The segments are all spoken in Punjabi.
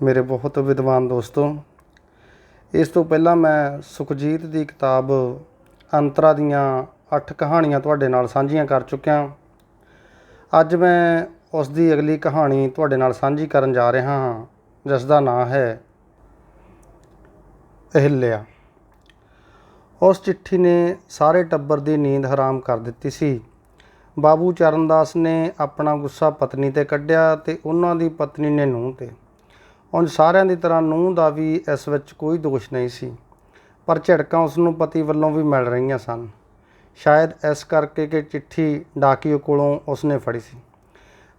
ਮੇਰੇ ਬਹੁਤ ਵਿਦਵਾਨ ਦੋਸਤੋ, ਇਸ ਤੋਂ ਪਹਿਲਾਂ ਮੈਂ ਸੁਖਜੀਤ ਦੀ ਕਿਤਾਬ ਅੰਤਰਾ ਦੀਆਂ 8 ਕਹਾਣੀਆਂ ਤੁਹਾਡੇ ਨਾਲ ਸਾਂਝੀਆਂ ਕਰ ਚੁੱਕਿਆ ਅੱਜ ਮੈਂ ਉਸ ਦੀ ਅਗਲੀ ਕਹਾਣੀ ਤੁਹਾਡੇ ਨਾਲ ਸਾਂਝੀ ਕਰਨ ਜਾ ਰਿਹਾ ਹਾਂ, ਜਿਸ ਦਾ ਨਾਂ ਹੈ ਅਹਿਲਿਆ। ਉਸ ਚਿੱਠੀ ਨੇ ਸਾਰੇ ਟੱਬਰ ਦੀ ਨੀਂਦ ਹਰਾਮ ਕਰ ਦਿੱਤੀ ਸੀ। ਬਾਬੂ ਚਰਨਦਾਸ ਨੇ ਆਪਣਾ ਗੁੱਸਾ ਪਤਨੀ ਤੇ ਕੱਢਿਆ ਤੇ ਉਹਨਾਂ ਦੀ ਪਤਨੀ ਨੇ ਨੂੰਹ ਤੇ। ਉਂਝ ਸਾਰਿਆਂ ਦੀ ਤਰ੍ਹਾਂ ਨੂੰਹ ਦਾ ਵੀ ਇਸ ਵਿੱਚ ਕੋਈ ਦੋਸ਼ ਨਹੀਂ ਸੀ। ਪਰ ਝਿੜਕਾਂ ਉਸ ਨੂੰ ਪਤੀ ਵੱਲੋਂ ਵੀ ਮਿਲ ਰਹੀਆਂ ਸਨ। ਸ਼ਾਇਦ ਇਸ ਕਰਕੇ ਕਿ ਚਿੱਠੀ ਡਾਕੀਓ ਕੋਲੋਂ ਉਸਨੇ ਫੜੀ ਸੀ।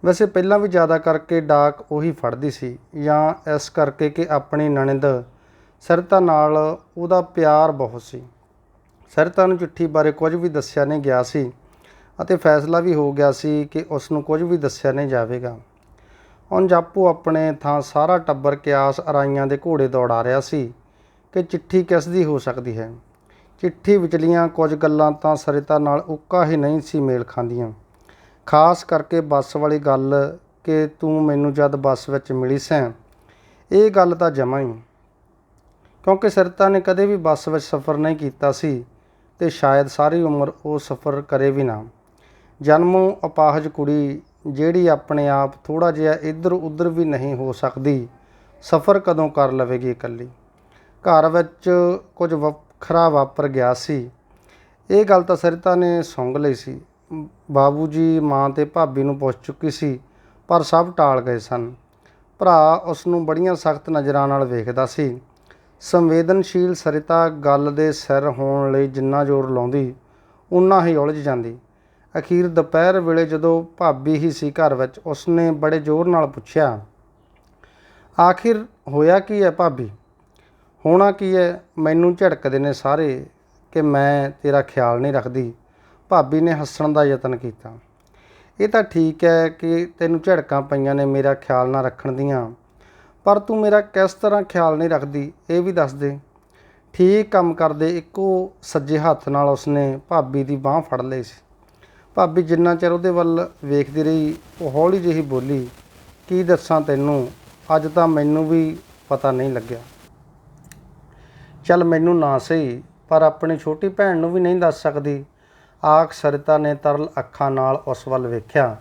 ਵੈਸੇ ਪਹਿਲਾਂ ਵੀ ਜ਼ਿਆਦਾ ਕਰਕੇ ਡਾਕ ਉਹੀ ਫੜਦੀ ਸੀ ਜਾਂ ਇਸ ਕਰਕੇ ਕਿ ਆਪਣੀ ਨਣਦ ਸਰਿਤਾ ਨਾਲ ਉਹਦਾ ਪਿਆਰ ਬਹੁਤ ਸੀ। ਸਰਿਤਾ ਨੂੰ ਚਿੱਠੀ ਬਾਰੇ ਕੁਝ ਵੀ ਦੱਸਿਆ ਨਹੀਂ ਗਿਆ ਸੀ ਅਤੇ ਫੈਸਲਾ ਵੀ ਹੋ ਗਿਆ ਸੀ ਕਿ ਉਸ ਨੂੰ ਕੁਝ ਵੀ ਦੱਸਿਆ ਨਹੀਂ ਜਾਵੇਗਾ। ਉਂਝ ਆਪੋ ਆਪਣੇ ਥਾਂ ਸਾਰਾ ਟੱਬਰ ਕਿਆਸ ਅਰਾਈਆਂ ਦੇ ਘੋੜੇ ਦੌੜਾ ਰਿਹਾ ਸੀ ਕਿ ਚਿੱਠੀ ਕਿਸ ਦੀ ਹੋ ਸਕਦੀ ਹੈ? ਚਿੱਠੀ ਵਿਚਲੀਆਂ ਕੁਝ ਗੱਲਾਂ ਤਾਂ ਸਰਿਤਾ ਨਾਲ ਉੱਕਾ ਹੀ ਨਹੀਂ ਸੀ ਮੇਲ ਖਾਂਦੀਆਂ। ਖਾਸ ਕਰਕੇ ਬੱਸ ਵਾਲੀ ਗੱਲ ਕਿ ਤੂੰ ਮੈਨੂੰ ਜਦ ਬੱਸ ਵਿੱਚ ਮਿਲੀ ਸੈਂ, ਇਹ ਗੱਲ ਤਾਂ ਜਮਾਂ ਹੀ। ਕਿਉਂਕਿ ਸਰਿਤਾ ਨੇ ਕਦੇ ਵੀ ਬੱਸ ਵਿੱਚ ਸਫ਼ਰ ਨਹੀਂ ਕੀਤਾ ਸੀ ਤੇ ਸ਼ਾਇਦ ਸਾਰੀ ਉਮਰ ਉਹ ਸਫ਼ਰ ਕਰੇ ਵੀ ਨਾ। ਜਨਮੋਂ ਅਪਾਹਜ ਕੁੜੀ ਜਿਹੜੀ ਆਪਣੇ ਆਪ ਥੋੜਾ ਜਿਹਾ ਇੱਧਰ ਉੱਧਰ ਵੀ ਨਹੀਂ ਹੋ ਸਕਦੀ, ਸਫ਼ਰ ਕਦੋਂ ਕਰ ਲਵੇਗੀ ਇਕੱਲੀ? ਘਰ ਵਿੱਚ ਕੁਝ ਵੱਖਰਾ ਵਾਪਰ ਗਿਆ ਸੀ। ਇਹ ਗੱਲ ਤਾਂ ਸਰਿਤਾ ਨੇ ਸੁੰਘ ਲਈ ਸੀ। ਬਾਬੂ ਜੀ ਮਾਂ ਤੇ ਭਾਬੀ ਨੂੰ ਪੁੱਛ ਚੁੱਕੀ ਸੀ, ਪਰ ਸਭ ਟਾਲ ਗਏ ਸਨ। ਭਰਾ ਉਸ ਨੂੰ ਬੜੀਆਂ ਸਖਤ ਨਜ਼ਰਾਂ ਨਾਲ ਵੇਖਦਾ ਸੀ। ਸੰਵੇਦਨਸ਼ੀਲ ਸਰਿਤਾ ਗੱਲ ਦੇ ਸਿਰ ਹੋਣ ਲਈ ਜਿੰਨਾ ਜ਼ੋਰ ਲਾਉਂਦੀ ਉਨਾ ਹੀ ਉਲਝ ਜਾਂਦੀ। ਅਖੀਰ ਦੁਪਹਿਰ ਵੇਲੇ ਜਦੋਂ ਭਾਬੀ ਹੀ ਸੀ ਘਰ ਵਿੱਚ, ਉਸਨੇ ਬੜੇ ਜ਼ੋਰ ਨਾਲ ਪੁੱਛਿਆ, ਆਖਿਰ ਹੋਇਆ ਕੀ ਹੈ ਭਾਬੀ? ਹੋਣਾ ਕੀ ਹੈ? ਮੈਨੂੰ ਝੜਕਦੇ ਨੇ ਸਾਰੇ ਕਿ ਮੈਂ ਤੇਰਾ ਖਿਆਲ ਨਹੀਂ ਰੱਖਦੀ। ਭਾਬੀ ਨੇ ਹੱਸਣ ਦਾ ਯਤਨ ਕੀਤਾ। ਇਹ ਤਾਂ ਠੀਕ ਹੈ ਕਿ ਤੈਨੂੰ ਝੜਕਾਂ ਪਈਆਂ ਨੇ, ਮੇਰਾ ਖਿਆਲ ਨਾ ਰੱਖਣ ਦੀਆਂ, ਪਰ ਤੂੰ ਮੇਰਾ ਕਿਸ ਤਰ੍ਹਾਂ ਖਿਆਲ ਨਹੀਂ ਰੱਖਦੀ, ਇਹ ਵੀ ਦੱਸ ਦੇ। ਠੀਕ ਕੰਮ ਕਰਦੇ, ਇੱਕੋ ਸੱਜੇ ਹੱਥ ਨਾਲ ਉਸਨੇ ਭਾਬੀ ਦੀ ਬਾਹ ਫੜ ਲਈ ਸੀ। ਭਾਬੀ ਜਿੰਨਾ ਚਿਰ ਉਹਦੇ ਵੱਲ ਵੇਖਦੀ ਰਹੀ, ਉਹ ਹੌਲੀ ਜਿਹੀ ਬੋਲੀ, ਕੀ ਦੱਸਾਂ ਤੈਨੂੰ? ਅੱਜ ਤਾਂ ਮੈਨੂੰ ਵੀ ਪਤਾ ਨਹੀਂ ਲੱਗਿਆ। ਚੱਲ ਮੈਨੂੰ ਨਾ ਸਹੀ, ਪਰ ਆਪਣੀ ਛੋਟੀ ਭੈਣ ਨੂੰ ਵੀ ਨਹੀਂ ਦੱਸ ਸਕਦੀ। ਆਖ ਸਰਿਤਾ ਨੇ ਤਰਲ ਅੱਖਾਂ ਨਾਲ ਉਸ ਵੱਲ ਵੇਖਿਆ।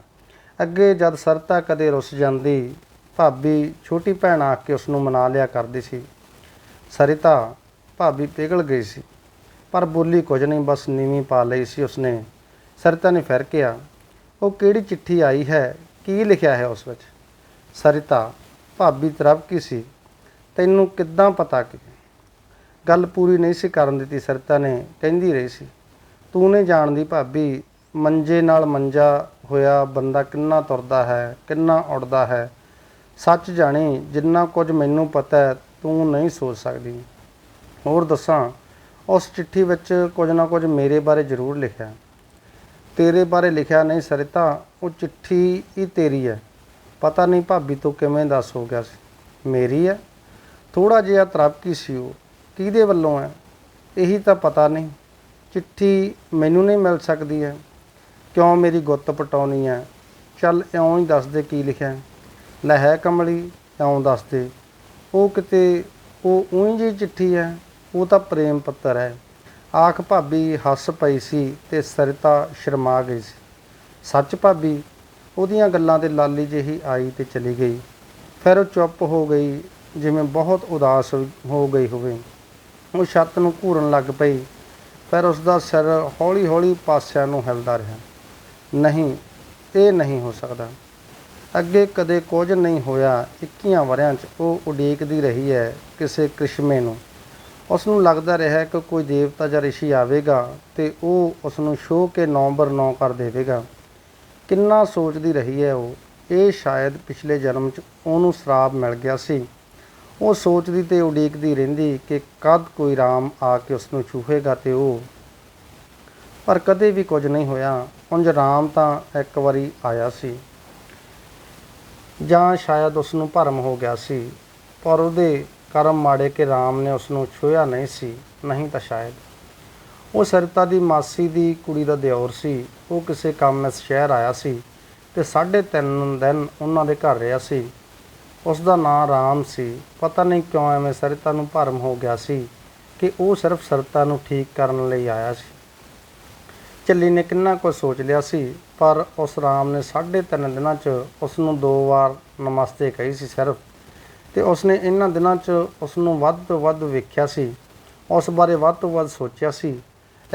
ਅੱਗੇ ਜਦ ਸਰਿਤਾ ਕਦੇ ਰੁੱਸ ਜਾਂਦੀ, ਭਾਬੀ ਛੋਟੀ ਭੈਣ ਆ ਕੇ ਉਸ ਨੂੰ ਮਨਾ ਲਿਆ ਕਰਦੀ ਸੀ। ਸਰਿਤਾ, ਭਾਬੀ ਪਿਘਲ ਗਈ ਸੀ, ਪਰ ਬੋਲੀ ਕੁਝ ਨਹੀਂ, ਬਸ ਨੀਵੀਂ ਪਾ ਲਈ ਸੀ ਉਸਨੇ। ਸਰਿਤਾ ਨੇ ਫਿਰ ਕਿਹਾ, ਉਹ ਕਿਹੜੀ ਚਿੱਠੀ ਆਈ ਹੈ, ਕੀ ਲਿਖਿਆ ਹੈ ਉਸ ਵਿੱਚ? ਸਰਿਤਾ, ਭਾਬੀ ਤਰਬਕੀ ਸੀ? ਤੈਨੂੰ ਕਿੱਦਾਂ ਪਤਾ ਕਿ? ਗੱਲ ਪੂਰੀ ਨਹੀਂ ਸੀ ਕਰਨ ਦਿੱਤੀ, ਸਰਿਤਾ ਨੇ ਕਹਿੰਦੀ ਰਹੀ ਸੀ, ਤੂੰ ਨੇ ਜਾਣਦੀ ਭਾਬੀ, ਮੰਜੇ ਨਾਲ ਮੰਜਾ ਹੋਇਆ ਬੰਦਾ ਕਿੰਨਾ ਤੁਰਦਾ ਹੈ, ਕਿੰਨਾ ਉੜਦਾ ਹੈ? ਸੱਚ ਜਾਣੀ, ਜਿੰਨਾ ਕੁਝ ਮੈਨੂੰ ਪਤਾ ਹੈ, ਤੂੰ ਨਹੀਂ ਸੋਚ ਸਕਦੀ। ਹੋਰ ਦੱਸਾਂ, ਉਸ ਚਿੱਠੀ ਵਿੱਚ ਕੁਝ ਨਾ ਕੁਝ ਮੇਰੇ ਬਾਰੇ ਜ਼ਰੂਰ ਲਿਖਿਆ। ਤੇਰੇ ਬਾਰੇ ਲਿਖਿਆ ਨਹੀਂ ਸਰਿਤਾ ਉਹ ਚਿੱਠੀ ਹੀ ਤੇਰੀ ਹੈ। ਪਤਾ ਨਹੀਂ ਭਾਬੀ ਤੋਂ ਕਿਵੇਂ ਦੱਸ ਹੋ ਗਿਆ ਸੀ। ਮੇਰੀ ਹੈ। ਥੋੜਾ ਜਿਹਾ ਤਰਪਕੀ ਸੀ ਉਹ। ਕਿਹਦੇ ਵੱਲੋਂ ਹੈ? ਇਹੀ ਤਾਂ ਪਤਾ ਨਹੀਂ। ਚਿੱਠੀ ਮੈਨੂੰ ਨਹੀਂ ਮਿਲ ਸਕਦੀ ਹੈ। ਕਿਉਂ ਮੇਰੀ ਗੁੱਤ ਪਟਾਉਣੀ ਹੈ? ਚੱਲ ਇਉਂ ਹੀ ਦੱਸ ਦੇ ਕੀ ਲਿਖਿਆ ਹੈ। ਲੈ ਹੈ ਕਮਲੀ, ਇਉਂ ਦੱਸ ਦੇ। ਉਹ ਕਿਤੇ, ਉਹ ਉਹੀ ਜਿਹੀ ਚਿੱਠੀ ਹੈ। ਉਹ ਤਾਂ ਪ੍ਰੇਮ ਪੱਤਰ ਹੈ। ਆਖ ਭਾਬੀ ਹੱਸ ਪਈ ਸੀ ਤੇ ਸਰਿਤਾ ਸ਼ਰਮਾ ਗਈ ਸੀ। ਸੱਚ ਭਾਬੀ, ਉਹਦੀਆਂ ਗੱਲਾਂ ਤੇ ਲਾਲੀ ਜਿਹੀ ਆਈ ਤੇ ਚਲੀ ਗਈ। ਫਿਰ ਉਹ ਚੁੱਪ ਹੋ ਗਈ, ਜਿਵੇਂ ਬਹੁਤ ਉਦਾਸ ਹੋ ਗਈ ਹੋਵੇ। ਉਹ ਛੱਤ ਨੂੰ ਘੂਰਨ ਲੱਗ ਪਈ, ਫਿਰ ਉਸ ਦਾ ਸਿਰ ਹੌਲੀ-ਹੌਲੀ ਪਾਸਿਆਂ ਨੂੰ ਹਿਲਦਾ ਰਿਹਾ। ਨਹੀਂ, ਇਹ ਨਹੀਂ ਹੋ ਸਕਦਾ। ਅੱਗੇ ਕਦੇ ਕੁਝ ਨਹੀਂ ਹੋਇਆ 21 ਵਰਿਆਂ 'ਚ ਉਹ ਉਡੀਕਦੀ ਰਹੀ ਹੈ ਕਿਸੇ ਕ੍ਰਿਸ਼ਮੇ ਨੂੰ। ਉਸ ਨੂੰ ਲੱਗਦਾ ਰਿਹਾ ਕਿ ਕੋਈ ਦੇਵਤਾ ਜਾਂ ਰਿਸ਼ੀ ਆਵੇਗਾ ਤੇ ਉਹ ਉਸ ਨੂੰ ਛੋਹ ਕੇ ਨੌਂਬਰ 9 ਕਰ ਦੇਵੇਗਾ। ਕਿੰਨਾ ਸੋਚਦੀ ਰਹੀ ਹੈ ਉਹ। ਇਹ ਸ਼ਾਇਦ ਪਿਛਲੇ ਜਨਮ 'ਚ ਉਹਨੂੰ ਸ਼ਰਾਬ ਮਿਲ ਗਿਆ ਸੀ। ਉਹ ਸੋਚਦੀ ਤੇ ਉਡੀਕਦੀ ਰਹਿੰਦੀ ਕਿ ਕਦ ਕੋਈ ਰਾਮ ਆ ਕੇ ਉਸ ਨੂੰ ਛੂਹੇਗਾ ਤੇ ਉਹ। ਪਰ ਕਦੇ ਵੀ ਕੁਝ ਨਹੀਂ ਹੋਇਆ। ਉਂਝ ਰਾਮ ਤਾਂ ਇੱਕ ਵਾਰੀ ਆਇਆ ਸੀ। ਜਾਂ ਸ਼ਾਇਦ ਉਸ ਨੂੰ ਭਰਮ ਹੋ ਗਿਆ ਸੀ। ਪਰ ਉਹਦੇ ਕਰਮ ਮਾੜੇ ਕਿ ਰਾਮ ਨੇ ਉਸ ਨੂੰ ਛੂਹਿਆ ਨਹੀਂ ਸੀ, ਨਹੀਂ ਤਾਂ ਸ਼ਾਇਦ। ਉਹ ਸਰਤਾ ਦੀ ਮਾਸੀ ਦੀ ਕੁੜੀ ਦਾ ਦਿਓਰ ਸੀ। ਉਹ ਕਿਸੇ ਕੰਮ ਇਸ ਸ਼ਹਿਰ ਆਇਆ ਸੀ ਤੇ ਸਾਢੇ ਤਿੰਨ ਦਿਨ ਉਹਨਾਂ ਦੇ ਘਰ ਰਿਹਾ ਸੀ। ਉਸ ਦਾ ਨਾਂ ਰਾਮ ਸੀ। ਪਤਾ ਨਹੀਂ ਕਿਉਂ ਐਵੇਂ ਸਰਤਾ ਨੂੰ ਭਰਮ ਹੋ ਗਿਆ ਸੀ ਕਿ ਉਹ ਸਿਰਫ ਸਰਤਾ ਨੂੰ ਠੀਕ ਕਰਨ ਲਈ ਆਇਆ ਸੀ। ਚੱਲੀ ਨੇ ਕਿੰਨਾ ਕੁ ਸੋਚ ਲਿਆ ਸੀ, ਪਰ ਉਸ ਰਾਮ ਨੇ ਸਾਢੇ ਤਿੰਨ ਦਿਨਾਂ 'ਚ ਉਸ ਨੂੰ ਦੋ ਵਾਰ ਨਮਸਤੇ ਕਹੀ ਸੀ ਸਿਰਫ। ਤੇ ਉਸਨੇ ਇਹਨਾਂ ਦਿਨਾਂ 'ਚ ਉਸ ਨੂੰ ਵੱਧ ਤੋਂ ਵੱਧ ਵੇਖਿਆ ਸੀ, ਉਸ ਬਾਰੇ ਵੱਧ ਤੋਂ ਵੱਧ ਸੋਚਿਆ ਸੀ।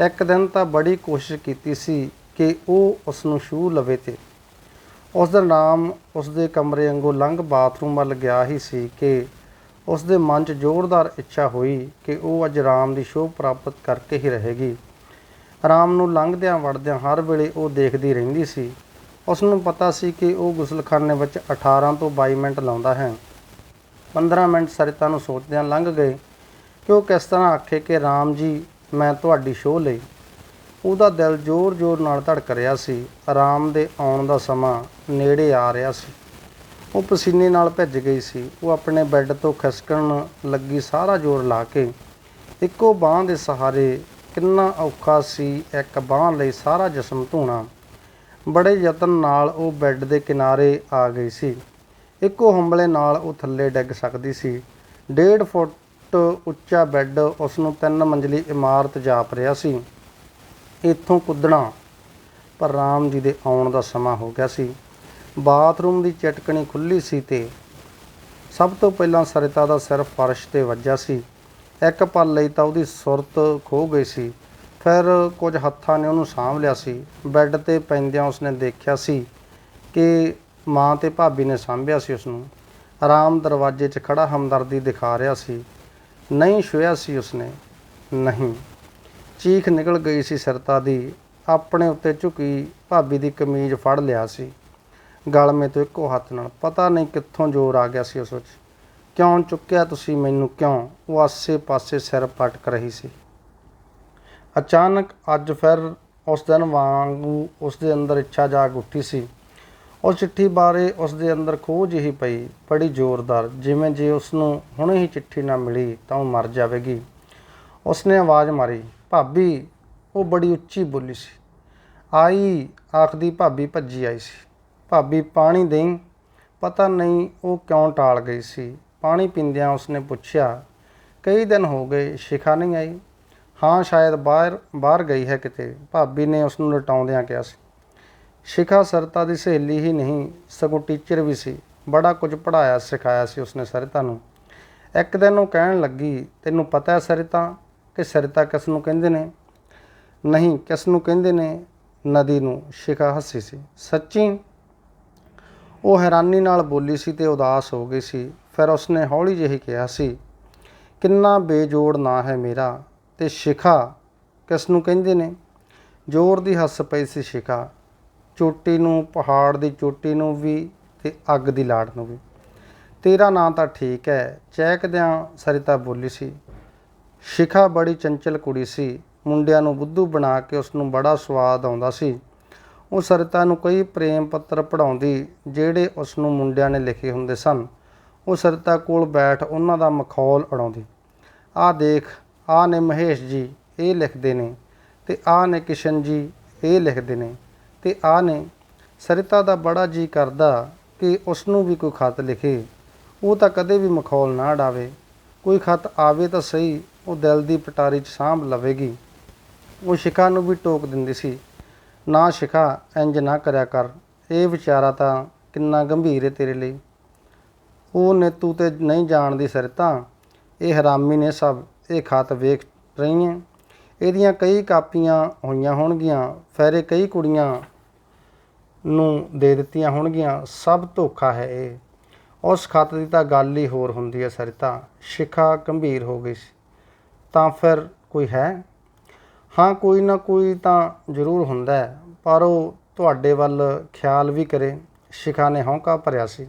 ਇੱਕ ਦਿਨ ਤਾਂ ਬੜੀ ਕੋਸ਼ਿਸ਼ ਕੀਤੀ ਸੀ ਕਿ ਉਹ ਉਸ ਨੂੰ ਛੂਹ ਲਵੇ ਤੇ। ਉਸ ਦਾ ਨਾਮ ਉਸ ਦੇ ਕਮਰੇ ਅੰਗੋਂ ਲੰਘ ਬਾਥਰੂਮ ਵੱਲ ਗਿਆ ਹੀ ਸੀ ਕਿ ਉਸ ਦੇ ਮਨ 'ਚ ਜ਼ੋਰਦਾਰ ਇੱਛਾ ਹੋਈ ਕਿ ਉਹ ਅੱਜ ਰਾਮ ਦੀ ਸ਼ੋਭ ਪ੍ਰਾਪਤ ਕਰਕੇ ਹੀ ਰਹੇਗੀ। ਰਾਮ ਨੂੰ ਲੰਘਦਿਆਂ ਵੜਦਿਆਂ ਹਰ ਵੇਲੇ ਉਹ ਦੇਖਦੀ ਰਹਿੰਦੀ ਸੀ। ਉਸ ਨੂੰ ਪਤਾ ਸੀ ਕਿ ਉਹ ਗੁਸਲਖਾਨੇ ਵਿੱਚ 18 ਤੋਂ 22 ਮਿੰਟ ਲਾਉਂਦਾ ਹੈ। 15 ਮਿੰਟ ਸਰਿਤਾ ਨੂੰ ਸੋਚਦਿਆਂ ਲੰਘ ਗਏ ਕਿ ਉਹ ਕਿਸ ਤਰ੍ਹਾਂ ਆਖੇ ਕਿ ਰਾਮ ਜੀ, ਮੈਂ ਤੁਹਾਡੀ ਸ਼ੋਅ ਲਈ। ਉਹਦਾ ਦਿਲ ਜ਼ੋਰ-ਜ਼ੋਰ ਨਾਲ ਧੜਕ ਰਿਹਾ ਸੀ। ਆਰਾਮ ਦੇ ਆਉਣ ਦਾ ਸਮਾਂ ਨੇੜੇ ਆ ਰਿਹਾ ਸੀ। ਉਹ ਪਸੀਨੇ ਨਾਲ ਭਿੱਜ ਗਈ ਸੀ। ਉਹ ਆਪਣੇ ਬੈੱਡ ਤੋਂ ਖਿਸਕਣ ਲੱਗੀ ਸਾਰਾ ਜ਼ੋਰ ਲਾ ਕੇ। ਇੱਕੋ ਬਾਹ ਦੇ ਸਹਾਰੇ ਕਿੰਨਾ ਔਖਾ ਸੀ ਇੱਕ ਬਾਹ ਲਈ ਸਾਰਾ ਜਿਸਮ ਧੋਣਾ। ਬੜੇ ਯਤਨ ਨਾਲ ਉਹ ਬੈੱਡ ਦੇ ਕਿਨਾਰੇ ਆ ਗਈ ਸੀ। ਇੱਕੋ ਹੰਬਲੇ ਨਾਲ ਉਹ ਥੱਲੇ ਡਿੱਗ ਸਕਦੀ ਸੀ। ਡੇਢ ਫੁੱਟ ਉੱਚਾ ਬੈੱਡ ਉਸ ਨੂੰ ਤਿੰਨ ਮੰਜ਼ਲੀ ਇਮਾਰਤ ਜਾਪ ਰਿਹਾ ਸੀ। ਇੱਥੋਂ ਕੁੱਦਣਾ, ਪਰ ਰਾਮ ਜੀ ਦੇ ਆਉਣ ਦਾ ਸਮਾਂ ਹੋ ਗਿਆ ਸੀ। ਬਾਥਰੂਮ ਦੀ ਚਟਕਣੀ ਖੁੱਲੀ ਸੀ ਤੇ ਸਭ ਤੋਂ ਪਹਿਲਾਂ ਸਰਿਤਾ ਦਾ ਸਿਰ ਫਰਸ਼ ਤੇ ਵੱਜਿਆ ਸੀ। ਇੱਕ ਪਲ ਲਈ ਤਾਂ ਉਹਦੀ ਸੁਰਤ ਖੋ ਗਈ ਸੀ। ਫਿਰ ਕੁਝ ਹੱਥਾਂ ਨੇ ਉਹਨੂੰ ਸਾਂਭ ਲਿਆ ਸੀ। ਬੈੱਡ ਤੇ ਪੈਂਦਿਆਂ ਉਸਨੇ ਦੇਖਿਆ ਸੀ ਕਿ ਮਾਂ ਤੇ ਭਾਬੀ ਨੇ ਸਾਂਭਿਆ ਸੀ ਉਸ ਨੂੰ ਆਰਾਮ ਦਰਵਾਜ਼ੇ 'ਚ ਖੜਾ ਹਮਦਰਦੀ ਦਿਖਾ ਰਿਹਾ ਸੀ। ਨਹੀਂ ਛੁਇਆ ਸੀ ਉਸਨੇ। ਨਹੀਂ। ਚੀਖ ਨਿਕਲ ਗਈ ਸੀ ਸਰਤਾ ਦੀ। ਆਪਣੇ ਉੱਤੇ ਝੁਕੀ ਭਾਬੀ ਦੀ ਕਮੀਜ਼ ਫੜ ਲਿਆ ਸੀ। ਗਲਮੇ ਤੋਂ ਇੱਕੋ ਹੱਥ ਨਾਲ। ਪਤਾ ਨਹੀਂ ਕਿੱਥੋਂ ਜ਼ੋਰ ਆ ਗਿਆ ਸੀ ਉਸ ਵਿੱਚ। ਕਿਉਂ ਚੁੱਕਿਆ ਤੁਸੀਂ ਮੈਨੂੰ? ਕਿਉਂ? ਉਹ ਆਸੇ-ਪਾਸੇ ਸਿਰ ਪਟਕ ਰਹੀ ਸੀ। ਅਚਾਨਕ ਅੱਜ ਫਿਰ ਉਸ ਦਿਨ ਵਾਂਗੂ ਉਸ ਦੇ ਅੰਦਰ ਇੱਛਾ ਜਾਗ ਉੱਠੀ ਸੀ। ਉਹ ਚਿੱਠੀ ਬਾਰੇ ਉਸ ਦੇ ਅੰਦਰ ਖੋਜ ਹੀ ਪਈ, ਬੜੀ ਜ਼ੋਰਦਾਰ। ਜਿਵੇਂ ਜੇ ਉਸ ਨੂੰ ਹੁਣੇ ਹੀ ਚਿੱਠੀ ਨਾ ਮਿਲੀ ਤਾਂ ਉਹ ਮਰ ਜਾਵੇਗੀ। ਉਸ ਨੇ ਆਵਾਜ਼ ਮਾਰੀ, ਭਾਬੀ, ਉਹ ਬੜੀ ਉੱਚੀ ਬੋਲੀ ਸੀ। ਆਈ, ਆਖਦੀ ਭਾਬੀ ਭੱਜੀ ਆਈ ਸੀ। ਭਾਬੀ, ਪਾਣੀ ਦੇਈ? ਪਤਾ ਨਹੀਂ ਉਹ ਕਿਉਂ ਟਾਲ ਗਈ ਸੀ। ਪਾਣੀ ਪੀਂਦਿਆਂ ਉਸਨੇ ਪੁੱਛਿਆ, ਕਈ ਦਿਨ ਹੋ ਗਏ, ਸ਼ਿਖਾ ਨਹੀਂ ਆਈ? ਹਾਂ, ਸ਼ਾਇਦ ਬਾਹਰ ਬਾਹਰ ਗਈ ਹੈ ਕਿਤੇ। ਭਾਬੀ ਨੇ ਉਸ ਨੂੰ ਲਟਾਉਂਦਿਆਂ ਕਿਹਾ ਸੀ। ਸ਼ਿਖਾ ਸਰਤਾ ਦੀ ਸਹੇਲੀ ਹੀ ਨਹੀਂ, ਸਗੋਂ ਟੀਚਰ ਵੀ ਸੀ। ਬੜਾ ਕੁਝ ਪੜਾਇਆ ਸਿਖਾਇਆ ਸੀ ਉਸਨੇ ਸਰਿਤਾ ਨੂੰ। ਇੱਕ ਦਿਨ ਉਹ ਕਹਿਣ ਲੱਗੀ, ਤੈਨੂੰ ਪਤਾ ਹੈ ਸਰਿਤਾ, ਕਿ ਸਰਿਤਾ ਕਿਸ ਨੂੰ ਕਹਿੰਦੇ ਨੇ? ਨਹੀਂ, ਕਿਸ ਨੂੰ ਕਹਿੰਦੇ ਨੇ? ਨਦੀ ਨੂੰ ਸ਼ਿਖਾ ਹੱਸੀ ਸੀ। ਸੱਚੀ? ਉਹ ਹੈਰਾਨੀ ਨਾਲ ਬੋਲੀ ਸੀ ਤੇ ਉਦਾਸ ਹੋ ਗਈ ਸੀ। ਫਿਰ ਉਸਨੇ ਹੌਲੀ ਜਿਹੀ ਕਿਹਾ ਸੀ, ਕਿੰਨਾ ਬੇਜੋੜ ਨਾ ਹੈ ਮੇਰਾ, ਤੇ ਸ਼ਿਖਾ ਕਿਸ ਨੂੰ ਕਹਿੰਦੇ ਨੇ? ਜ਼ੋਰ ਦੀ ਹੱਸ ਪਈ ਸੀ ਸ਼ਿਖਾ। ਚੋਟੀ ਨੂੰ, ਪਹਾੜ ਦੀ ਚੋਟੀ ਨੂੰ ਵੀ ਤੇ ਅੱਗ ਦੀ ਲਾੜ ਨੂੰ ਵੀ। ਤੇਰਾ ਨਾਂ ਤਾਂ ਠੀਕ ਹੈ ਚਹਿਕਦਿਆਂ ਸਰਿਤਾ ਬੋਲੀ ਸੀ। ਸ਼ਿਖਾ ਬੜੀ ਚੰਚਲ ਕੁੜੀ ਸੀ, ਮੁੰਡਿਆਂ ਨੂੰ ਬੁੱਧੂ ਬਣਾ ਕੇ ਉਸ ਨੂੰ ਬੜਾ ਸਵਾਦ ਆਉਂਦਾ ਸੀ। ਉਹ ਸਰਿਤਾ ਨੂੰ ਕਈ ਪ੍ਰੇਮ ਪੱਤਰ ਪੜਾਉਂਦੀ ਜਿਹੜੇ ਉਸ ਨੂੰ ਮੁੰਡਿਆਂ ਨੇ ਲਿਖੇ ਹੁੰਦੇ ਸਨ। ਉਹ ਸਰਿਤਾ ਕੋਲ ਬੈਠ ਉਹਨਾਂ ਦਾ ਮਖੌਲ ਉਡਾਉਂਦੀ। ਆਹ ਦੇਖ, ਆਹ ਨੇ ਮਹੇਸ਼ ਜੀ, ਇਹ ਲਿਖਦੇ ਨੇ ਤੇ ਆਹ ਨੇ ਕਿਸ਼ਨ ਜੀ, ਇਹ ਲਿਖਦੇ ਨੇ। ਤੇ ਆਹ ਨੇ, ਸਰਿਤਾ ਦਾ ਬੜਾ ਜੀ ਕਰਦਾ ਕਿ ਉਸ ਨੂੰ ਵੀ ਕੋਈ ਖਤ ਲਿਖੇ। ਉਹ ਤਾਂ ਕਦੇ ਵੀ ਮਖੌਲ ਨਾ ਡਾਵੇ। ਕੋਈ ਖਤ ਆਵੇ ਤਾਂ ਸਹੀ, ਉਹ ਦਿਲ ਦੀ ਪਟਾਰੀ 'ਚ ਸਾਂਭ ਲਵੇਗੀ। ਉਹ ਸ਼ਿਖਾ ਨੂੰ ਵੀ ਟੋਕ ਦਿੰਦੀ ਸੀ, ਨਾ ਸ਼ਿਖਾ, ਇੰਜ ਨਾ ਕਰਿਆ ਕਰ। ਇਹ ਵਿਚਾਰਾ ਤਾਂ ਕਿੰਨਾ ਗੰਭੀਰ ਹੈ ਤੇਰੇ ਲਈ। ਉਹ ਨੇ ਤੂੰ ਤੇ ਨਹੀਂ ਜਾਣਦੀ ਸਰਿਤਾ। ਇਹ ਹਰਾਮੀ ਨੇ ਸਭ, ਇਹ ਖਤ ਵੇਖ ਰਹੀ ਹੈ ਇਹਦੀਆਂ ਕਈ ਕਾਪੀਆਂ ਹੋਈਆਂ ਹੋਣਗੀਆਂ, ਫੈਰੇ ਕਈ ਕੁੜੀਆਂ ਨੂੰ ਦੇ ਦਿੱਤੀਆਂ ਹੋਣਗੀਆਂ, ਸਭ ਧੋਖਾ ਹੈ ਇਹ। ਉਸ ਖਤ ਦੀ ਤਾਂ ਗੱਲ ਹੀ ਹੋਰ ਹੁੰਦੀ ਹੈ ਸਰਿਤਾ, ਸ਼ਿਖਾ ਗੰਭੀਰ ਹੋ ਗਈ ਸੀ। ਤਾਂ ਫਿਰ ਕੋਈ ਹੈ? ਹਾਂ, ਕੋਈ ਨਾ ਕੋਈ ਤਾਂ ਜ਼ਰੂਰ ਹੁੰਦਾ ਹੈ, ਪਰ ਉਹ ਤੁਹਾਡੇ ਵੱਲ ਖਿਆਲ ਵੀ ਕਰੇ, ਸ਼ਿਖਾ ਨੇ ਹੌਂਕਾ ਭਰਿਆ ਸੀ।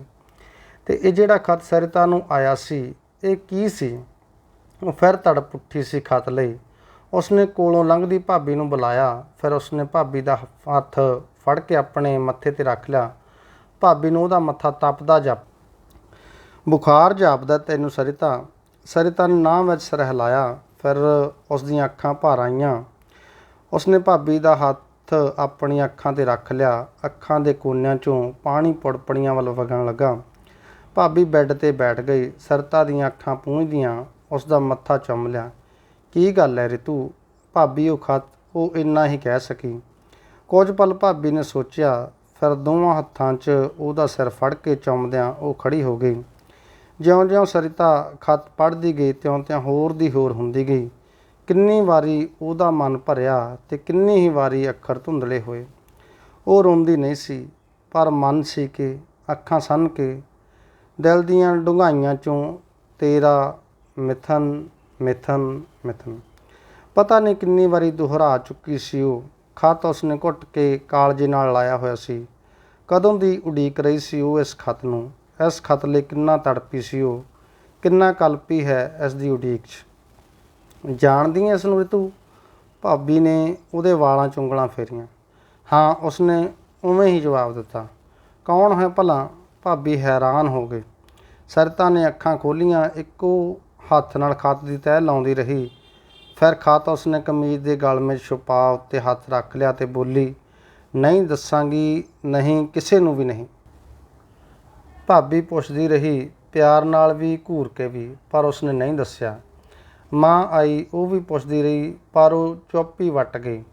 ਤੇ ਇਹ ਜਿਹੜਾ ਖਤ ਸਰਿਤਾ ਨੂੰ ਆਇਆ ਸੀ, ਇਹ ਕੀ ਸੀ? ਉਹ ਫਿਰ ਤੜਪ ਉੱਠੀ ਸੀ ਖਤ ਲਈ। ਉਸਨੇ ਕੋਲੋਂ ਲੰਘਦੀ ਭਾਬੀ ਨੂੰ ਬੁਲਾਇਆ, ਫਿਰ ਉਸਨੇ ਭਾਬੀ ਦਾ ਹੱਥ ਫੜ ਕੇ ਆਪਣੇ ਮੱਥੇ ਤੇ ਰੱਖ ਲਿਆ। ਭਾਬੀ ਨੂੰ ਉਹਦਾ ਮੱਥਾ ਤਪਦਾ ਜਾਪ ਬੁਖਾਰ ਜਾਪਦਾ ਤੈਨੂੰ ਸਰਿਤਾ। ਸਰਿਤਾ ਨੇ ਨਾਮ ਵਿੱਚ ਸਿਰ ਹਿਲਾਇਆ ਫਿਰ ਉਸ ਦੀਆਂ ਅੱਖਾਂ ਭਰ ਆਈਆਂ। ਉਸਨੇ ਭਾਬੀ ਦਾ ਹੱਥ ਆਪਣੀਆਂ ਅੱਖਾਂ ਤੇ ਰੱਖ ਲਿਆ। ਅੱਖਾਂ ਦੇ ਕੋਨਿਆਂ ਚੋਂ ਪਾਣੀ ਪੁੜਪੜੀਆਂ ਵੱਲ ਵਗਣ ਲੱਗਾ। ਭਾਬੀ ਬੈੱਡ ਤੇ ਬੈਠ ਗਈ। ਸਰਤਾ ਦੀਆਂ ਅੱਖਾਂ ਪੂੰਝਦੀਆਂ ਉਸ ਦਾ ਮੱਥਾ ਚੁੰਮ ਲਿਆ। ਕੀ ਗੱਲ ਹੈ ਰਿਤੂ? ਭਾਬੀ ਉਹ ਖਤ ਉਹ ਇੰਨਾ ਹੀ ਕਹਿ ਸਕੀ। ਕੁਝ ਪਲ ਭਾਬੀ ਨੇ ਸੋਚਿਆ, ਫਿਰ ਦੋਵਾਂ ਹੱਥਾਂ 'ਚ ਉਹਦਾ ਸਿਰ ਫੜ ਕੇ ਚੁੰਮਦਿਆਂ ਉਹ ਖੜੀ ਹੋ ਗਈ। ਜਿਉਂ-ਜਿਉਂ ਸਰਿਤਾ ਖਤ ਪੜ੍ਹਦੀ ਗਈ, ਤਿਉਂ-ਤਿਉਂ ਹੋਰ ਦੀ ਹੋਰ ਹੁੰਦੀ ਗਈ। ਕਿੰਨੀ ਵਾਰੀ ਉਹਦਾ ਮਨ ਭਰਿਆ ਤੇ ਕਿੰਨੀ ਹੀ ਵਾਰੀ ਅੱਖਰ ਧੁੰਦਲੇ ਹੋਏ। ਉਹ ਰੋਂਦੀ ਨਹੀਂ ਸੀ, ਪਰ ਮਨ ਸੀ ਕਿ, ਅੱਖਾਂ ਸੰਨ ਕੇ, ਦਿਲ ਦੀਆਂ ਡੂੰਘਾਈਆਂ ਚੋਂ ਤੇਰਾ ਮਿਥਨ ਮਿਥਨ ਮਿਥਨ। ਪਤਾ ਨਹੀਂ ਕਿੰਨੀ ਵਾਰੀ ਦੁਹਰਾ ਚੁੱਕੀ ਸੀ ਉਹ। ਖਤ ਉਸਨੇ ਘੁੱਟ ਕੇ ਕਾਲਜੇ ਨਾਲ ਲਾਇਆ ਹੋਇਆ ਸੀ। ਕਦੋਂ ਦੀ ਉਡੀਕ ਰਹੀ ਸੀ ਉਹ ਇਸ ਖਤ ਨੂੰ? ਇਸ ਖਤ ਲਈ ਕਿੰਨਾ ਤੜਪੀ ਸੀ ਉਹ? ਕਿੰਨਾ ਕਲਪੀ ਹੈ ਇਸ ਦੀ ਉਡੀਕ 'ਚ? ਜਾਣਦੀ ਹੈ ਇਸ ਨੂੰ ਰਿਤੂ ਭਾਬੀ ਨੇ ਉਹਦੇ ਵਾਲਾਂ 'ਚ ਉਂਗਲਾਂ ਫੇਰੀਆਂ। ਹਾਂ, ਉਸਨੇ ਉਵੇਂ ਹੀ ਜਵਾਬ ਦਿੱਤਾ। ਕੌਣ ਹੈ ਭਲਾ? ਭਾਬੀ ਹੈਰਾਨ ਹੋ ਗਏ। ਸਰਤਾ ਨੇ ਅੱਖਾਂ ਖੋਲੀਆਂ, ਇੱਕੋ ਹੱਥ ਨਾਲ ਖਤ ਦੀ ਤਹਿ ਲਾਉਂਦੀ ਰਹੀ। ਫਿਰ ਖਤ ਉਸਨੇ ਕਮੀਜ਼ ਦੇ ਗਲ ਵਿੱਚ ਛੁਪਾ ਉੱਤੇ ਹੱਥ ਰੱਖ ਲਿਆ ਤੇ ਬੋਲੀ, ਨਹੀਂ ਦੱਸਾਂਗੀ, ਨਹੀਂ, ਕਿਸੇ ਨੂੰ ਵੀ ਨਹੀਂ। ਭਾਬੀ ਪੁੱਛਦੀ ਰਹੀ, ਪਿਆਰ ਨਾਲ ਵੀ, ਘੂਰ ਕੇ ਵੀ? ਪਰ ਉਸਨੇ ਨਹੀਂ ਦੱਸਿਆ। ਮਾਂ ਆਈ, ਉਹ ਵੀ ਪੁੱਛਦੀ ਰਹੀ, ਪਰ ਉਹ ਚੁੱਪ ਹੀ ਵੱਟ ਗਈ।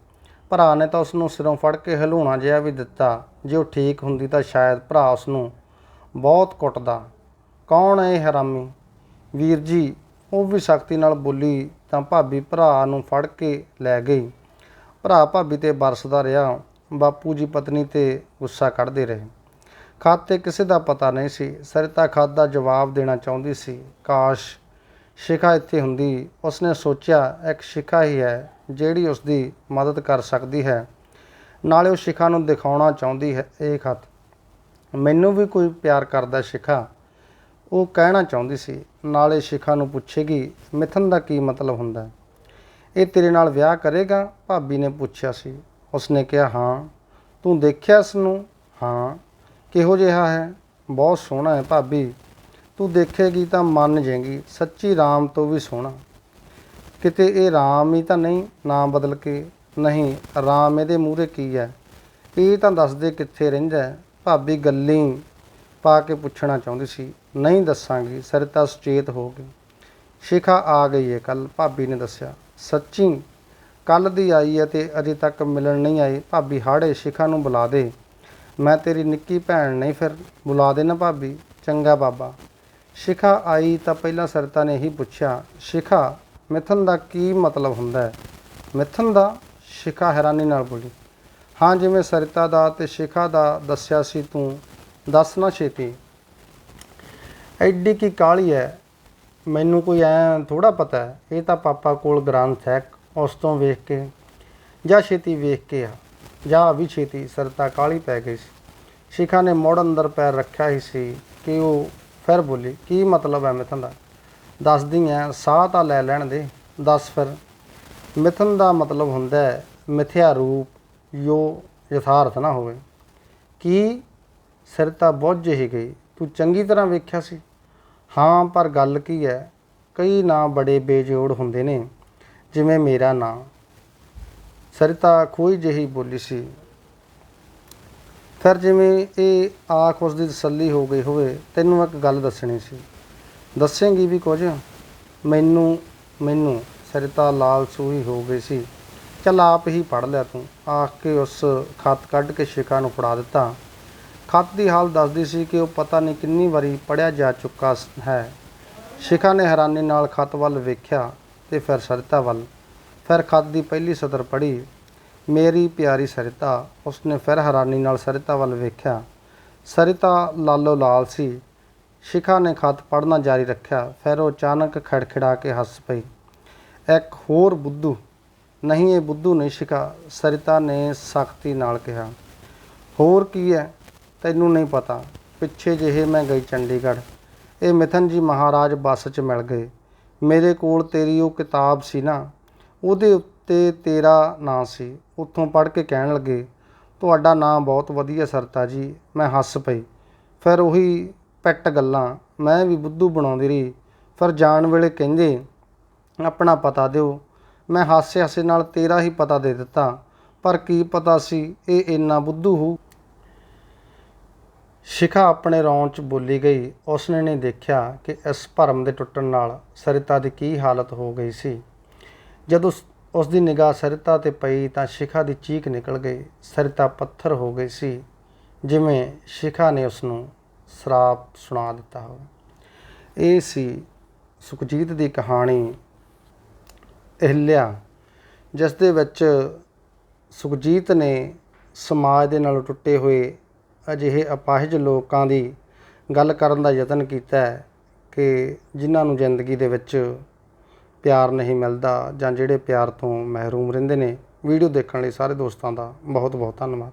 ਭਰਾ ਨੇ ਤਾਂ ਉਸ ਨੂੰ ਸਿਰੋਂ ਫੜ ਕੇ ਹਿਲਾਉਣਾ ਜਿਹਾ ਵੀ ਦਿੱਤਾ। ਜੇ ਉਹ ਠੀਕ ਹੁੰਦੀ ਤਾਂ ਸ਼ਾਇਦ ਭਰਾ ਉਸ ਨੂੰ ਬਹੁਤ ਕੁੱਟਦਾ। ਕੌਣ ਹੈ ਇਹ ਹਰਾਮੀ? ਵੀਰ ਜੀ, ਉਹ ਵੀ ਸਖਤੀ ਨਾਲ ਬੋਲੀ ਤਾਂ ਭਾਬੀ ਭਰਾ ਨੂੰ ਫੜ ਕੇ ਲੈ ਗਈ। ਭਰਾ ਭਾਬੀ ਤੇ ਬਰਸਦਾ ਰਿਹਾ। ਬਾਪੂ ਜੀ ਪਤਨੀ ਤੇ ਗੁੱਸਾ ਕੱਢਦੇ ਰਹੇ। ਖਤ 'ਤੇ ਕਿਸੇ ਦਾ ਪਤਾ ਨਹੀਂ ਸੀ। ਸਰਿਤਾ ਖਾਦ ਦਾ ਜਵਾਬ ਦੇਣਾ ਚਾਹੁੰਦੀ ਸੀ। ਕਾਸ਼ ਸ਼ਿਖਾ ਇੱਥੇ ਹੁੰਦੀ। ਉਸਨੇ ਸੋਚਿਆ, ਇੱਕ ਸ਼ਿਖਾ ਹੀ ਹੈ ਜਿਹੜੀ ਉਸ ਦੀ ਮਦਦ ਕਰ ਸਕਦੀ ਹੈ। ਨਾਲੇ ਉਹ ਸ਼ਿਖਾ ਨੂੰ ਦਿਖਾਉਣਾ ਚਾਹੁੰਦੀ ਹੈ। ਇਹ ਖਤ ਮੈਨੂੰ ਵੀ ਕੋਈ ਪਿਆਰ ਕਰਦਾ ਸ਼ਿਖਾ। ਉਹ ਕਹਿਣਾ ਚਾਹੁੰਦੀ ਸੀ। ਨਾਲੇ ਸ਼ਿਖਾ ਨੂੰ ਪੁੱਛੇਗੀ ਮਿਥਨ ਦਾ ਕੀ ਮਤਲਬ ਹੁੰਦਾ ਇਹ ਤੇਰੇ ਨਾਲ ਵਿਆਹ ਕਰੇਗਾ? ਭਾਬੀ ਨੇ ਪੁੱਛਿਆ ਸੀ। ਉਸਨੇ ਕਿਹਾ, ਹਾਂ। ਤੂੰ ਦੇਖਿਆ ਇਸ ਨੂੰ ਹਾਂ। ਕਿਹੋ ਜਿਹਾ ਹੈ? ਬਹੁਤ ਸੋਹਣਾ ਹੈ ਭਾਬੀ। ਤੂੰ ਦੇਖੇਗੀ ਤਾਂ ਮੰਨ ਜਾਏਗੀ। ਸੱਚੀ ਰਾਮ ਤੋਂ ਵੀ ਸੋਹਣਾ। ਕਿਤੇ ਇਹ ਰਾਮ ਹੀ ਤਾਂ ਨਹੀਂ ਨਾਮ ਬਦਲ ਕੇ? ਨਹੀਂ, ਰਾਮ ਇਹਦੇ ਮੂਹਰੇ ਕੀ ਹੈ? ਇਹ ਤਾਂ ਦੱਸਦੇ ਕਿੱਥੇ ਰਹਿੰਦਾ ਭਾਬੀ ਗੱਲੀ ਪਾ ਕੇ ਪੁੱਛਣਾ ਚਾਹੁੰਦੀ ਸੀ। ਨਹੀਂ ਦੱਸਾਂਗੀ ਸਰਿਤਾ ਸੁਚੇਤ ਹੋ ਗਈ। ਸ਼ਿਖਾ ਆ ਗਈ ਹੈ ਕੱਲ ਭਾਬੀ ਨੇ ਦੱਸਿਆ। ਸੱਚੀ ਕੱਲ ਦੀ ਆਈ ਹੈ ਤੇ ਅਜੇ ਤੱਕ ਮਿਲਣ ਨਹੀਂ ਆਈ। ਭਾਬੀ ਹਾੜੇ, ਸ਼ਿਖਾ ਨੂੰ ਬੁਲਾ ਦੇ। ਮੈਂ ਤੇਰੀ ਨਿੱਕੀ ਭੈਣ ਨਹੀਂ ਫਿਰ, ਬੁਲਾ ਦੇ ਨਾ ਭਾਬੀ। ਚੰਗਾ ਬਾਬਾ। ਸ਼ਿਖਾ ਆਈ ਤਾਂ ਪਹਿਲਾਂ ਸਰਿਤਾ ਨੇ ਹੀ ਪੁੱਛਿਆ, ਸ਼ਿਖਾ, ਮਿਥਨ ਦਾ ਕੀ ਮਤਲਬ ਹੁੰਦਾ ਹੈ? ਮਿਥਨ ਦਾ? ਸ਼ਿਖਾ ਹੈਰਾਨੀ ਨਾਲ ਬੋਲੀ, ਹਾਂ, ਜਿਵੇਂ ਸਰਿਤਾ ਦਾ ਤੇ ਸ਼ਿਖਾ ਦਾ ਦੱਸਿਆ ਸੀ ਤੂੰ। ਦੱਸ ਨਾ ਛੇਤੀ। ਐਡੀ ਕੀ ਕਾਲੀ ਹੈ ਮੈਨੂੰ ਕੋਈ ਐ ਥੋੜਾ ਪਤਾ ਹੈ ਇਹ ਤਾਂ ਪਾਪਾ ਕੋਲ ਗ੍ਰੰਥ ਹੈ, ਉਸ ਤੋਂ ਵੇਖ ਕੇ, ਜਾਂ ਛੇਤੀ ਵੇਖ ਕੇ ਆ, ਜਾਂ ਵੀ ਛੇਤੀ ਸਰਤਾ ਕਾਲੀ ਪੈ ਗਈ ਸੀ। ਸ਼ਿਖਾ ਨੇ ਮੋੜ ਅੰਦਰ ਪੈਰ ਰੱਖਿਆ ਹੀ ਸੀ ਕਿ ਉਹ ਫਿਰ ਬੋਲੀ, ਕੀ ਮਤਲਬ ਹੈ ਮਿਥਨ ਦਾ? ਦੱਸਦੀ ਐ, ਸਾਹ ਤਾਂ ਲੈ ਲੈਣ ਦੇ, ਦੱਸ ਫਿਰ। ਮਿਥਨ ਦਾ ਮਤਲਬ ਹੁੰਦਾ ਹੈ ਮਿਥਿਆ ਰੂਪ, ਜੋ ਯਥਾਰਥ ਨਾ ਹੋਵੇ। ਕੀ ਸਿਰ ਤਾਂ ਬੁੱਝ ਹੀ ਗਈ, ਤੂੰ ਚੰਗੀ ਤਰ੍ਹਾਂ ਵੇਖਿਆ ਸੀ? ਹਾਂ, ਪਰ ਗੱਲ ਕੀ ਹੈ ਕਈ ਨਾਂ ਬੜੇ ਬੇਜੋੜ ਹੁੰਦੇ ਨੇ, ਜਿਵੇਂ ਮੇਰਾ ਨਾਂ। ਸਰਿਤਾ ਖੋਈ ਜਿਹੀ ਬੋਲੀ ਸੀ। ਫਿਰ ਜਿਵੇਂ ਇਹ ਆਖ ਉਸ ਦੀ ਤਸੱਲੀ ਹੋ ਗਈ ਹੋਵੇ, ਤੈਨੂੰ ਇੱਕ ਗੱਲ ਦੱਸਣੀ ਸੀ। ਦੱਸੇਂਗੀ ਵੀ ਕੁਝ? ਮੈਨੂੰ ਮੈਨੂੰ ਸਰਿਤਾ ਲਾਲ ਸੂਹੀ ਹੋ ਗਈ ਸੀ। ਚੱਲ ਆਪ ਹੀ ਪੜ ਲਿਆ ਤੂੰ। ਆਖ ਕੇ ਉਸ ਖਤ ਕੱਢ ਕੇ ਸ਼ਿਕਾ ਨੂੰ ਫੜਾ ਦਿੱਤਾ। ਖਤ ਦੀ ਹਾਲ ਦੱਸਦੀ ਸੀ ਕਿ ਉਹ ਪਤਾ ਨਹੀਂ ਕਿੰਨੀ ਵਾਰੀ ਪੜਿਆ ਜਾ ਚੁੱਕਾ ਹੈ। ਸ਼ਿਖਾ ਨੇ ਹੈਰਾਨੀ ਨਾਲ ਖਤ ਵੱਲ ਵੇਖਿਆ ਤੇ ਫਿਰ ਸਰਿਤਾ ਵੱਲ। ਫਿਰ ਖਤ ਦੀ ਪਹਿਲੀ ਸਤਰ ਪੜ੍ਹੀ। ਮੇਰੀ ਪਿਆਰੀ ਸਰਿਤਾ, ਉਸਨੇ ਫਿਰ ਹੈਰਾਨੀ ਨਾਲ ਸਰਿਤਾ ਵੱਲ ਵੇਖਿਆ। ਸਰਿਤਾ ਲਾਲੋ ਲਾਲ ਸੀ। ਸ਼ਿਖਾ ਨੇ ਖਤ ਪੜ੍ਹਨਾ ਜਾਰੀ ਰੱਖਿਆ। ਫਿਰ ਉਹ ਅਚਾਨਕ ਖੜਖੜਾ ਕੇ ਹੱਸ ਪਈ। ਇੱਕ ਹੋਰ ਬੁੱਧੂ? ਨਹੀਂ, ਇਹ ਬੁੱਧੂ ਨਹੀਂ ਸ਼ਿਖਾ, ਸਰਿਤਾ ਨੇ ਸਖਤੀ ਨਾਲ ਕਿਹਾ। ਹੋਰ ਕੀ ਹੈ? ਤੈਨੂੰ ਨਹੀਂ ਪਤਾ। ਪਿੱਛੇ ਜਿਹੇ ਮੈਂ ਗਈ ਚੰਡੀਗੜ੍ਹ। ਇਹ ਮਿਥਨ ਜੀ ਮਹਾਰਾਜ ਬੱਸ 'ਚ ਮਿਲ ਗਏ। ਮੇਰੇ ਕੋਲ ਤੇਰੀ ਉਹ ਕਿਤਾਬ ਸੀ ਨਾ, ਉਹਦੇ ਉੱਤੇ ਤੇਰਾ ਨਾਂ ਸੀ। ਉੱਥੋਂ ਪੜ੍ਹ ਕੇ ਕਹਿਣ ਲੱਗੇ, ਤੁਹਾਡਾ ਨਾਂ ਬਹੁਤ ਵਧੀਆ ਸਰਤਾ ਜੀ, ਮੈਂ ਹੱਸ ਪਈ। ਫਿਰ ਉਹੀ ਪੈਟ ਗੱਲਾਂ, ਮੈਂ ਵੀ ਬੁੱਧੂ ਬਣਾਉਂਦੀ ਰਹੀ। ਫਿਰ ਜਾਣ ਵੇਲੇ ਕਹਿੰਦੇ, ਆਪਣਾ ਪਤਾ ਦਿਓ। ਮੈਂ ਹਾਸੇ ਹਾਸੇ ਨਾਲ ਤੇਰਾ ਹੀ ਪਤਾ ਦੇ ਦਿੱਤਾ। ਪਰ ਕੀ ਪਤਾ ਸੀ ਇਹ ਇੰਨਾ ਬੁੱਧੂ ਹੋ ਸ਼ਿਖਾ ਆਪਣੇ ਰੌਣ 'ਚ ਬੋਲੀ ਗਈ। ਉਸਨੇ ਨੇ ਦੇਖਿਆ ਕਿ ਇਸ ਭਰਮ ਦੇ ਟੁੱਟਣ ਨਾਲ ਸਰਿਤਾ ਦੀ ਕੀ ਹਾਲਤ ਹੋ ਗਈ ਸੀ। ਜਦੋਂ ਉਸ- ਉਸ ਦੀ ਨਿਗਾਹ ਸਰਿਤਾ ਤੇ ਪਈ ਤਾਂ ਸ਼ਿਖਾ ਦੀ ਚੀਕ ਨਿਕਲ ਗਈ। ਸਰਿਤਾ ਪੱਥਰ ਹੋ ਗਈ ਸੀ, ਜਿਵੇਂ ਸ਼ਿਖਾ ਨੇ ਉਸ ਨੂੰ ਸ਼ਰਾਪ ਸੁਣਾ ਦਿੱਤਾ ਹੋਵੇ। ਇਹ ਸੀ ਸੁਖਜੀਤ ਦੀ ਕਹਾਣੀ ਅਹਿਲਿਆ ਜਿਸ ਦੇ ਵਿੱਚ ਸੁਖਜੀਤ ਨੇ ਸਮਾਜ ਦੇ ਨਾਲ ਟੁੱਟੇ ਹੋਏ ਅਜਿਹੇ ਅਪਾਹਿਜ ਲੋਕਾਂ ਦੀ ਗੱਲ ਕਰਨ ਦਾ ਯਤਨ ਕੀਤਾ ਕਿ ਜਿਨ੍ਹਾਂ ਨੂੰ ਜ਼ਿੰਦਗੀ ਦੇ ਵਿੱਚ ਪਿਆਰ ਨਹੀਂ ਮਿਲਦਾ ਜਾਂ ਜਿਹੜੇ ਪਿਆਰ ਤੋਂ ਮਹਿਰੂਮ ਰਹਿੰਦੇ ਨੇ, ਵੀਡੀਓ ਦੇਖਣ ਲਈ ਸਾਰੇ ਦੋਸਤਾਂ ਦਾ ਬਹੁਤ ਬਹੁਤ ਧੰਨਵਾਦ।